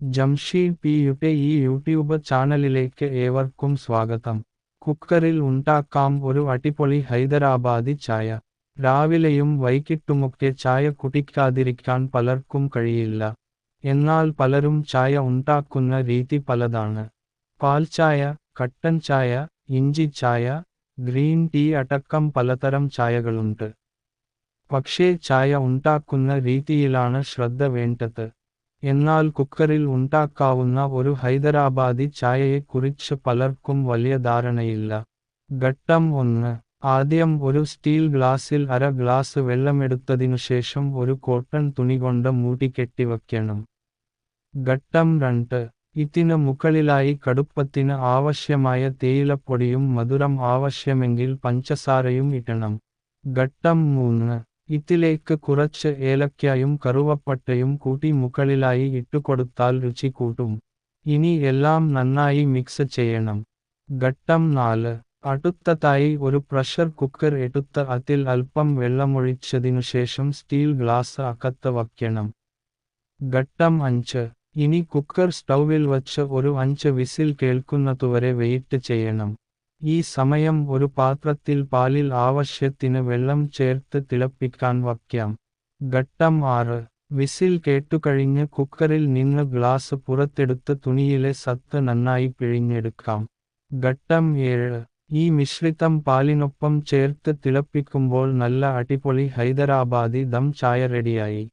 ജംഷീദ് പിയുടെ ഈ യൂട്യൂബ് ചാനലിലേക്ക് ഏവർക്കും സ്വാഗതം. കുക്കറിൽ ഉണ്ടാക്കാം ഒരു അടിപൊളി ഹൈദരാബാദി ചായ. രാവിലെയും വൈകിട്ടുമൊക്കെ ചായ കുടിക്കാതിരിക്കാൻ പലർക്കും കഴിയില്ല. എന്നാൽ പലരും ചായ ഉണ്ടാക്കുന്ന രീതി പലതാണ്. പാൽ ചായ കട്ടൻ ചായ ഇഞ്ചി ചായ ഗ്രീൻ ടീ അടക്കം പലതരം ചായകളുണ്ട്. പക്ഷേ ചായ ഉണ്ടാക്കുന്ന രീതിയിലാണ് ശ്രദ്ധ വേണ്ടത്. എന്നാൽ കുക്കറിൽ ഉണ്ടാക്കാവുന്ന ഒരു ഹൈദരാബാദി ചായയെക്കുറിച്ച് പലർക്കും വലിയ ധാരണയില്ല. ഘട്ടം ഒന്ന്. ആദ്യം ഒരു സ്റ്റീൽ ഗ്ലാസിൽ അര ഗ്ലാസ് വെള്ളമെടുത്തതിനു ശേഷം ഒരു കോട്ടൺ തുണി കൊണ്ട് മൂടി കെട്ടിവയ്ക്കണം ഘട്ടം രണ്ട്. ഇതിന് മുകളിലായി കടുപ്പത്തിന് ആവശ്യമായ തേയിലപ്പൊടിയും മധുരം ആവശ്യമെങ്കിൽ പഞ്ചസാരയും ഇടണം. ഘട്ടം മൂന്ന്. ഇതിലേക്ക് കുറച്ച് ഏലക്കായും കറുവപ്പട്ടയും കൂട്ടി മുകളിലായി ഇട്ടുകൊടുത്താൽ രുചി കൂട്ടും. ഇനി എല്ലാം നന്നായി മിക്സ് ചെയ്യണം. ഘട്ടം നാല്. അടുത്തതായി ഒരു പ്രഷർ കുക്കർ എടുത്ത് അതിൽ അല്പം വെള്ളമൊഴിച്ചതിനു ശേഷം സ്റ്റീൽ ഗ്ലാസ് അകത്ത് വയ്ക്കണം. ഘട്ടം അഞ്ച്. ഇനി കുക്കർ സ്റ്റൗവിൽ വച്ച് ഒരു അഞ്ച് വിസിൽ കേൾക്കുന്നതുവരെ വെയിറ്റ് ചെയ്യണം. ഈ സമയം ഒരു പാത്രത്തിൽ പാലിൽ ആവശ്യത്തിന് വെള്ളം ചേർത്ത് തിളപ്പിക്കാൻ വയ്ക്കാം. ഘട്ടം ആറ്. വിസിൽ കേട്ടുകഴിഞ്ഞ് കുക്കറിൽ നിന്ന് ഗ്ലാസ് പുറത്തെടുത്ത് തുണിയിലെ സത്ത് നന്നായി പിഴിഞ്ഞെടുക്കാം. ഘട്ടം ഏഴ്. ഈ മിശ്രിതം പാലിനൊപ്പം ചേർത്ത് തിളപ്പിക്കുമ്പോൾ നല്ല അടിപൊളി ഹൈദരാബാദി ദം ചായ റെഡിയായി.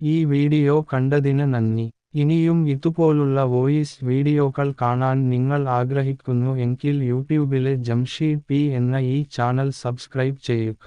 ഈ വീഡിയോ കണ്ടതിന് നന്ദി. ഇനിയും ഇതുപോലുള്ള വോയിസ് വീഡിയോകൾ കാണാൻ നിങ്ങൾ ആഗ്രഹിക്കുന്നു എങ്കിൽ യൂട്യൂബിലെ ജംഷീദ് പി എന്ന ഈ ചാനൽ സബ്സ്ക്രൈബ് ചെയ്യുക.